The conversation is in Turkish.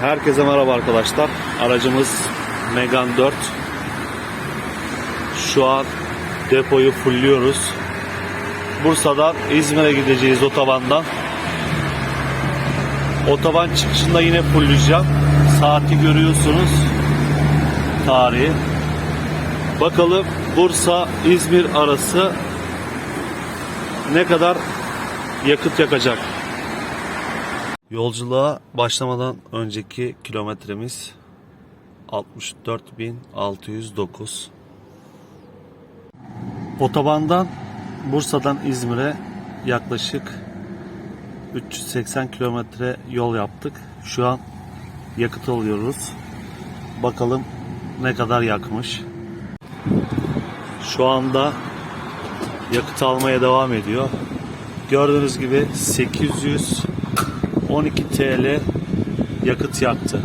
Herkese merhaba arkadaşlar. Aracımız Megane 4. Şu an depoyu fullliyoruz. Bursa'dan İzmir'e gideceğiz otobandan. Otoban çıkışında yine fullleyeceğim. Saati görüyorsunuz. Tarihi. Bakalım Bursa İzmir arası ne kadar yakıt yakacak. Yolculuğa başlamadan önceki kilometremiz 64.609. Otobandan Bursa'dan İzmir'e yaklaşık 380 kilometre yol yaptık. Şu an yakıt alıyoruz. Bakalım ne kadar yakmış. Şu anda yakıt almaya devam ediyor. Gördüğünüz gibi 812 TL yakıt yaktı.